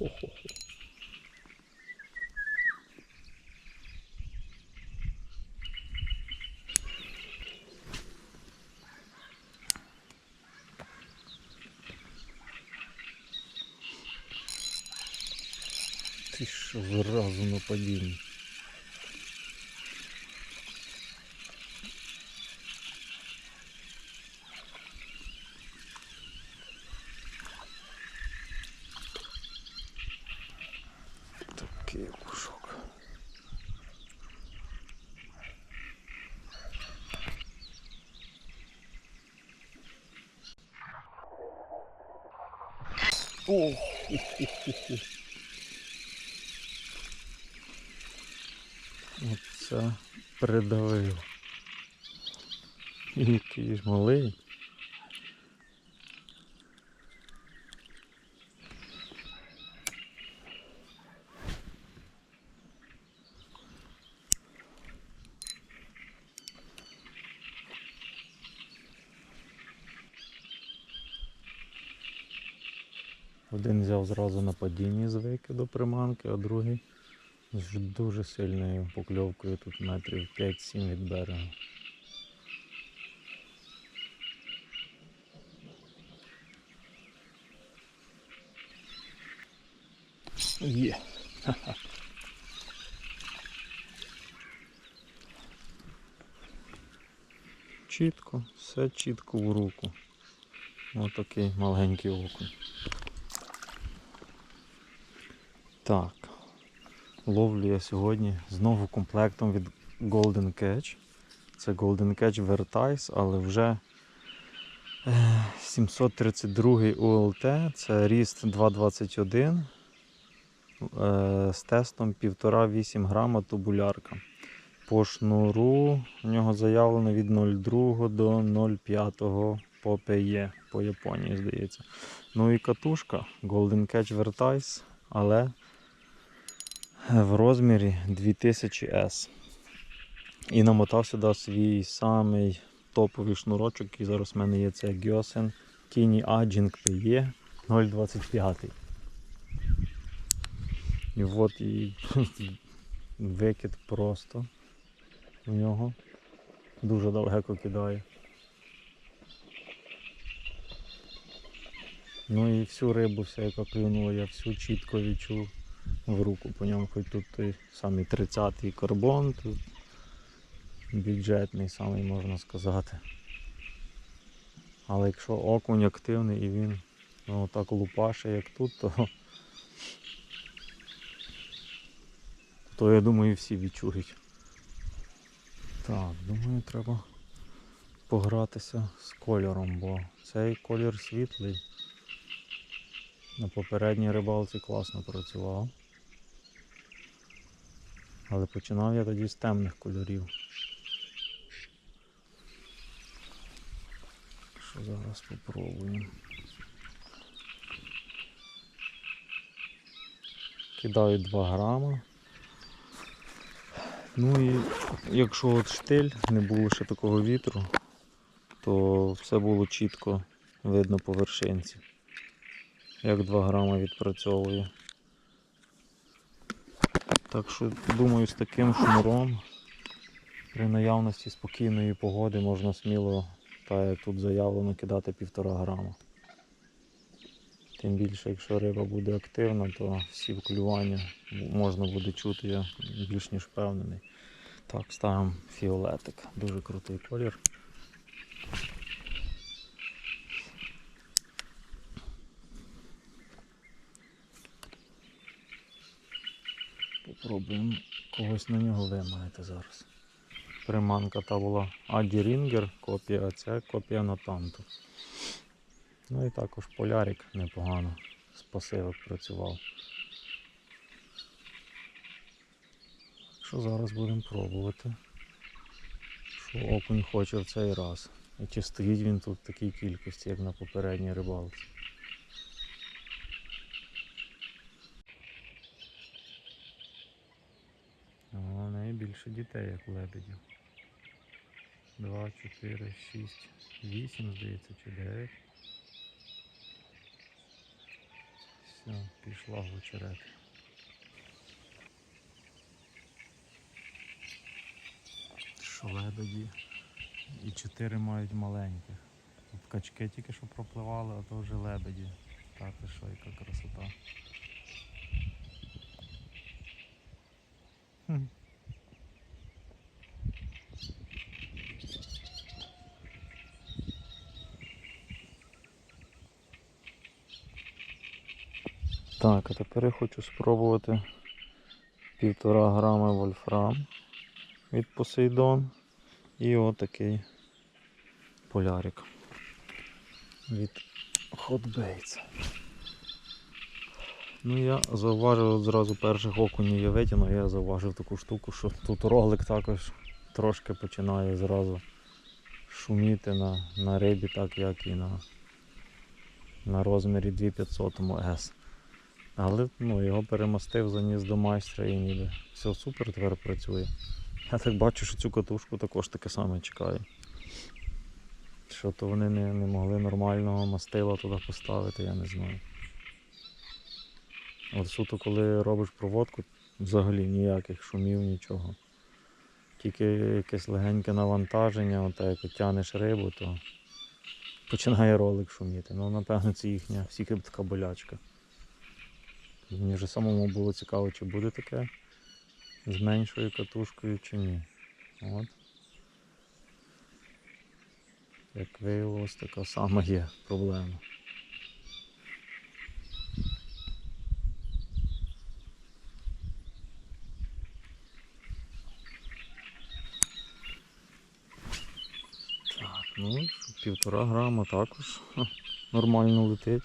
Хо-хо-хо. Ти що зразу Такий кушок. Ох, ху-ху-ху-ху. Оце придавив. Який ж малий. Один взяв зразу на падінні з викиду приманки, а другий з дуже сильною покльовкою тут метрів 5-7 від берега. Є. Чітко, все чітко в руку. Отакий маленький окунь. Так. Ловлю я сьогодні знову комплектом від Golden Catch. Це Golden Catch Vertice, але вже е, 732 ULT, це ріст 2,21 е, з тестом 1,5-8 грама тубулярка. По шнуру у нього заявлено від 0,2 до 0,5 по PE, по Японії, здається. Ну і катушка Golden Catch Vertice, але в розмірі 2000S. І намотав сюди свій самий топовий шнурочок, який зараз в мене є, це Gyosen Tiny Aging PE 025. І от і викид просто у нього. Дуже далеко кидає. Ну і всю рибу, вся, яка клюнула, я всю чітко відчув в руку по ньому, хоч тут той самий 30-й карбон, тут бюджетний самий можна сказати. Але якщо окунь активний і він ну, так лупаше, як тут, то, то я думаю всі відчують. Так, думаю, треба погратися з кольором, бо цей колір світлий. На попередній рибалці класно працював. Але починав я тоді з темних кольорів. Що зараз попробуємо. Кидаю 2 грама. Ну і якщо от штиль, не було ще такого вітру, то все було чітко видно по вершинці. Як 2 грама відпрацьовує. Так що думаю з таким шнуром при наявності спокійної погоди можна сміло, так як тут заявлено, кидати півтора грама. Тим більше, якщо риба буде активна, то всі вклювання можна буде чути, я більш ніж впевнений. Так, ставимо фіолетик. Дуже крутий колір. Попробуємо когось на нього вимагати зараз. Приманка та була Аді Рінгер, копія, а це копія Натанту. Ну і також полярик непогано з пасивок працював. Що зараз будемо пробувати? Що окунь хоче в цей раз. І чи стоїть він тут в такій кількості, як на попередній рибалці. О, в неї більше дітей, як у лебедів. Два, чотири, шість, вісім, здається, чи дев'ять. Все, пішла. флаг очерет. Що лебеді. І чотири мають маленьких. Качки тільки що пропливали, а то вже лебеді. Та ти що, яка красота. Так, а тепер я хочу спробувати півтора грами вольфрам від Посейдон і отакий полярик від Hot. Ну я зауважив зразу перших окунів я витягнув, я зауважив таку штуку, що тут роглик також трошки починає зразу шуміти на, на рибі, так як і на, на розмірі 2500 S. Але ну, його перемостив, заніс до майстра і ніби все супер тепер працює. Я так бачу, що цю катушку також таке саме чекає. Що то вони не, не могли нормального мастила туди поставити, я не знаю. От суто коли робиш проводку, взагалі ніяких шумів, нічого. Тільки якесь легеньке навантаження, от як тянеш рибу, то починає ролик шуміти. Ну, напевно, це їхня всіх така болячка. Мені вже самому було цікаво, чи буде таке з меншою катушкою чи ні. От. Як виявилось, така сама є проблема. Так, ну, півтора грама також нормально летить.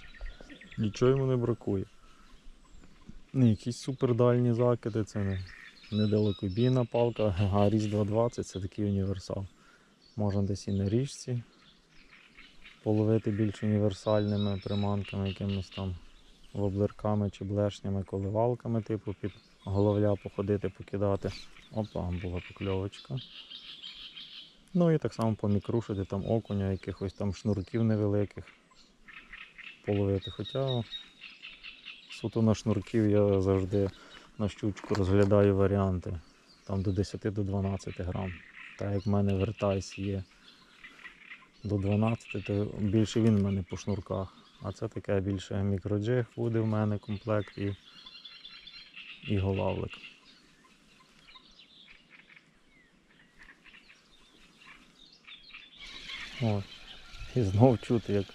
Нічого йому не бракує. Не якісь супердальні закиди, це не, не далекобійна палка, а різ 220 це такий універсал. Можна десь і на річці половити більш універсальними приманками, якимись там воблерками чи блешнями, коливалками, типу під головля походити, покидати. Опа, була покльовочка. Ну і так само помікрушити там окуня, якихось там шнурків невеликих половити. Хоча суто на шнурків я завжди на щучку розглядаю варіанти. Там до 10 до 12 грам. Так як в мене вертайс є до 12, то більше він в мене по шнурках. А це таке більше мікроджиг буде в мене комплект і, і голавлик. От. І знов чути, як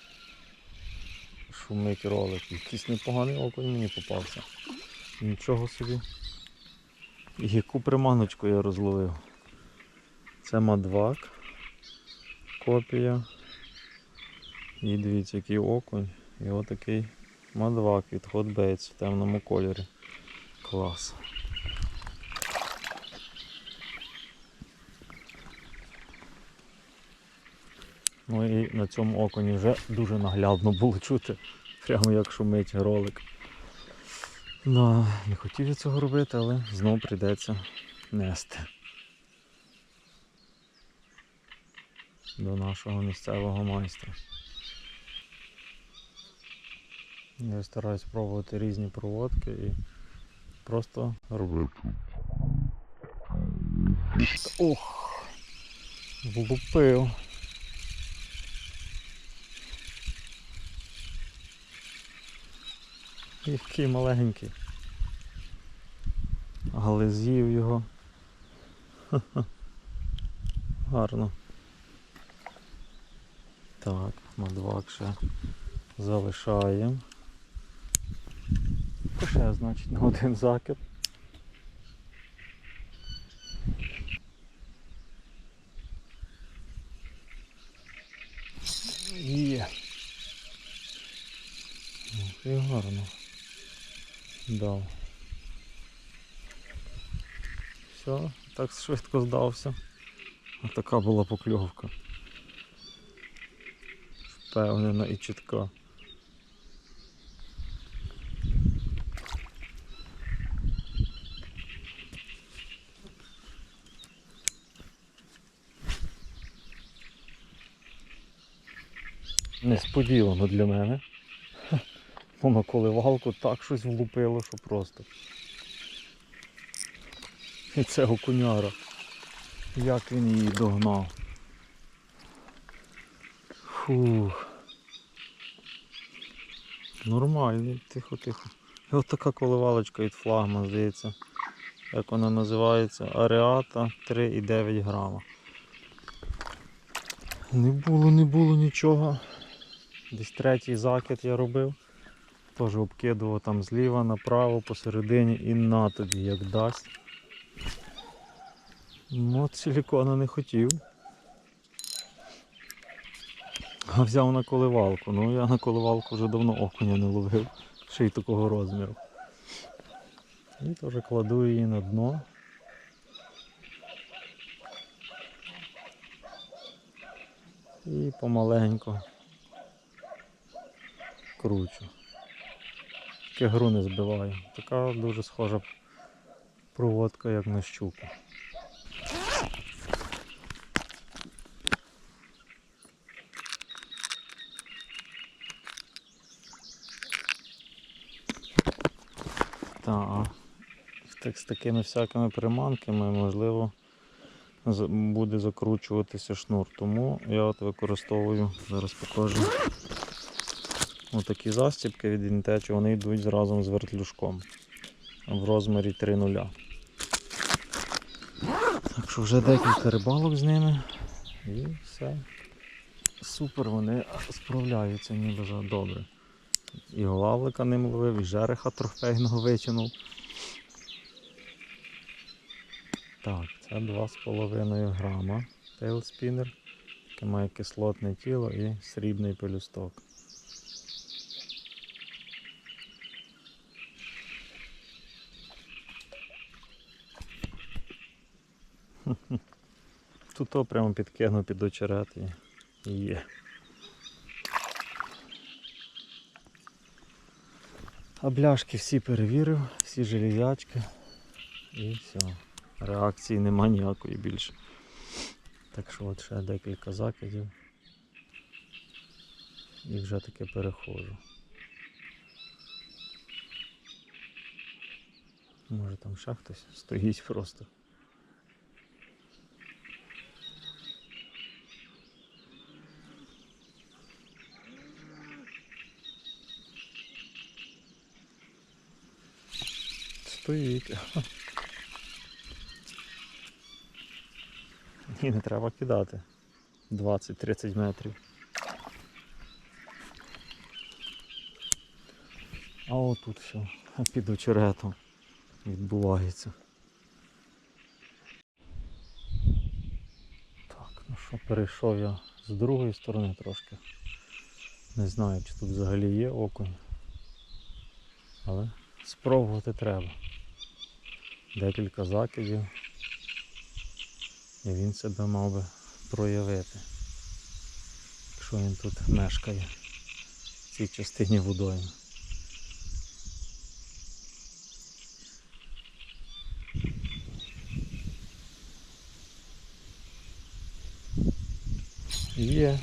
шумить ролик. Якийсь непоганий окунь мені попався. Нічого собі. І яку приманочку я розловив. Це мадвак. Копія. І дивіться, який окунь. І отакий мадвак від Hot Baits в темному кольорі. Клас. Ну і на цьому окуні вже дуже наглядно було чути, прямо як шумить ролик. Ну, не хотів я цього робити, але знову прийдеться нести. До нашого місцевого майстра. Я стараюсь пробувати різні проводки і просто роблю. Ох! Влупив. Який маленький. Але з'їв його. Гарно. Так, мадвак ще залишаємо. Ще, значить, на один закид. Є. Ох, І гарно. Дав. Все, так швидко здався. Ось така була покльовка. Впевнена і чітка. Несподівано для мене. Воно коливалку так щось влупило, що просто. І це окуняра. Як він її догнав. Фух. Нормальний, тихо-тихо. І от така коливалочка від флагма, здається. Як вона називається? Ареата 3,9 грама. Не було, не було нічого. Десь третій закид я робив. Теж обкидував там зліва направо, посередині і на тобі як дасть. Ну, силікона не хотів. А взяв на коливалку. Ну я на коливалку вже давно окуня не ловив, ще й такого розміру. І теж кладу її на дно. І помаленько кручу. Тільки гру не збиваю. Така дуже схожа проводка, як на щуку. Так, так, з такими всякими приманками можливо буде закручуватися шнур. Тому я от використовую, зараз покажу. Отакі застібки від Intech, вони йдуть разом з вертлюжком в розмірі 3.0. Так що вже декілька рибалок з ними і все. Супер, вони справляються ніби добре. І голавлика ним ловив, і жереха трофейного витягнув. Так, це 2,5 грама тейлспінер, який має кислотне тіло і срібний пелюсток. Тут то прямо підкинув під очерет і є. А бляшки всі перевірив, всі железячки і все. Реакції нема ніякої більше. Так що от ще декілька закидів. І вже таки переходжу. Може там ще хтось стоїть просто. Стоїть. Ні, не треба кидати. 20-30 метрів. А отут все під очеретом відбувається. Так, ну що, перейшов я з другої сторони трошки. Не знаю, чи тут взагалі є окунь. Але спробувати треба. Декілька закидів. І він себе мав би проявити. Якщо він тут мешкає в цій частині водойми. Є.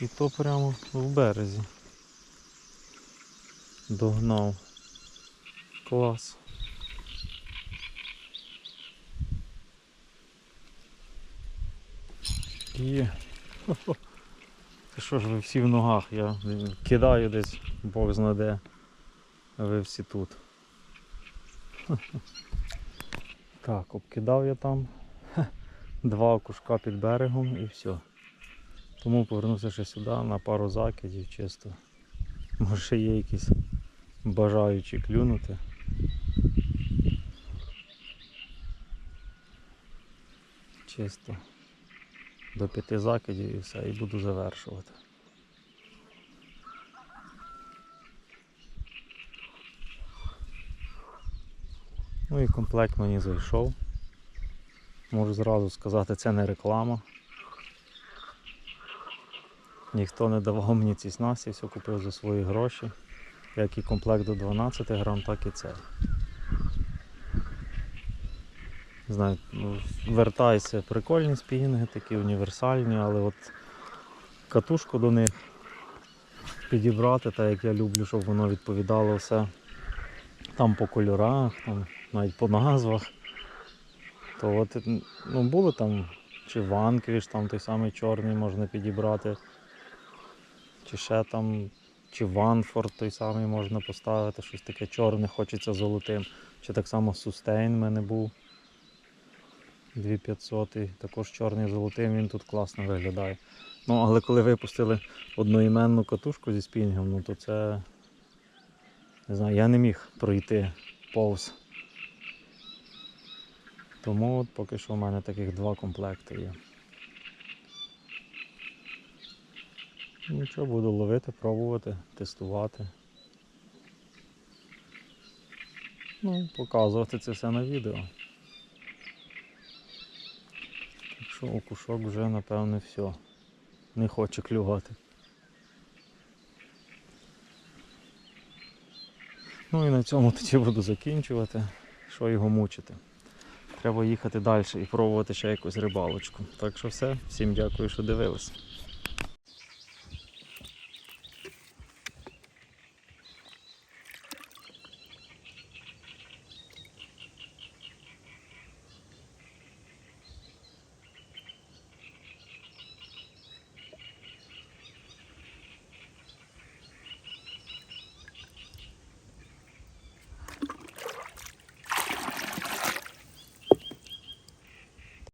І то прямо в березі. Догнав. Клас. Є. Хо-хо. Що ж ви всі в ногах? Я кидаю десь, Бог знаде, а ви всі тут. Так, обкидав я там два окушка під берегом і все. Тому повернувся ще сюди на пару закидів чисто. Може є якісь бажаючі клюнути. Чисто до п'яти закидів і все, і буду завершувати. Ну і комплект мені зайшов. Можу зразу сказати, це не реклама. Ніхто не давав мені ці снасті, все купив за свої гроші. Як і комплект до 12 грам, так і цей. Знаю, ну, вертайся, прикольні спінінги, такі універсальні, але от катушку до них підібрати, так як я люблю, щоб воно відповідало все там по кольорах, там, навіть по назвах. То от ну, були там чи ванквіш, там той самий чорний можна підібрати, чи ще там, чи Ванфорд той самий можна поставити, щось таке чорне, хочеться золотим. Чи так само Сустейн в мене був. 2500, також чорний золотим, він тут класно виглядає. Ну, але коли випустили одноіменну катушку зі спінгом, ну то це. Не знаю, я не міг пройти повз. Тому от поки що в мене таких два комплекти є. Нічого, буду ловити, пробувати, тестувати. Ну, показувати це все на відео. Так що окушок вже напевне все. Не хоче клювати. Ну і на цьому тоді буду закінчувати. Що його мучити. Треба їхати далі і пробувати ще якусь рибалочку. Так що все, всім дякую, що дивились.